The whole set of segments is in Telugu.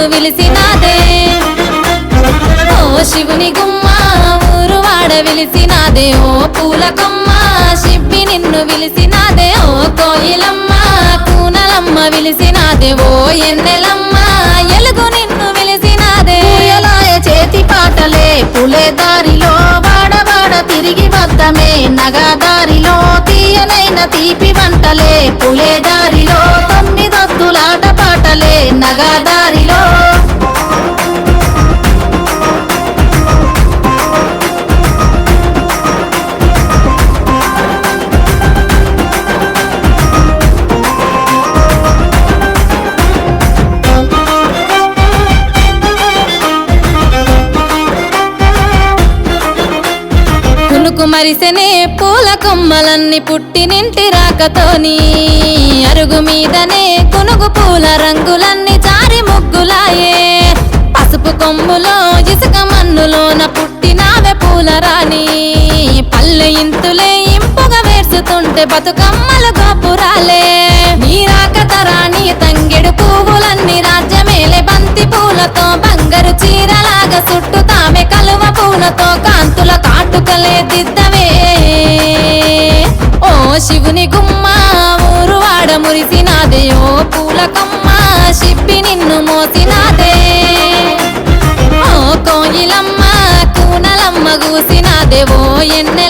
ఎలుగు విలిసినాదే. ఓ శివుని గుమ్మ ఊరు వాడ విలిసినాదే. ఓ పూల కొమ్మ నిన్ను విలిసినాదే. ఓ కోయిలమ్మ కూనలమ్మ విలిసినాదే. ఓ ఎన్నెలమ్మ ఎలుగు నిన్ను విలిసినాదే. పూయలాయ చేతి పాటలే పులే దారిలో వాడవాడ తిరిగి వద్దమే. నగదారిలో తీయనైన తీపి వంటలే అరుగు మరిసెనే పూల కొమ్మలన్నీ పుట్టినింటి రాకతోని అరుగు మీదనే కునుగు పూల రంగులన్నీ జారి ముగ్గులాయే. పసుపు కొమ్ములో ఇసుక మన్నులోన పుట్టినావే పూల రాణి. పల్లె ఇంతులే ఇంపుగా వేర్చుతుంటే బతుకమ్మలు గోపురాలే. నీ రాకతరాని తంగెడు పువ్వులన్నీ రాజ్యమేలే. బంతి పూలతో బంగారు చీరలాగా చుట్టుతామే కలువ పూలతో కాంతుల కాటుకలే దిద్దవే ఓ శివుని గుమ్మ ఊరు వాడ మురిసినాదే. ఓ పూల కొమ్మ శిప్పి నిన్ను మోసినాదే. ఓ కోయిలమ్మ కూనలమ్మ గూసినాదే. ఓ ఎన్నెలమ్మ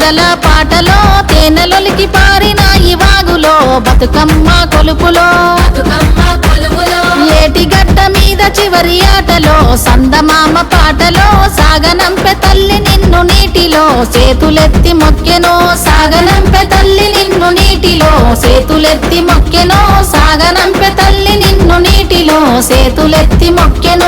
తుమ్మెదల పాటలో తేనెలొలికి పారిన ఈ వాగులో బతుకమ్మ కొలుపులో. బతుకమ్మ ఏటి గడ్డ మీద చివరి ఆటలో సందమామ పాటలో సాగనంపె తల్లి నిన్ను నీటిలో సేతులెత్తి మొక్కెనో సాగనంపె తల్లి నిన్ను నీటిలో సేతులెత్తి మొక్కెనో సాగనంపె తల్లి నిన్ను నీటిలో సేతులెత్తి మొక్కెనో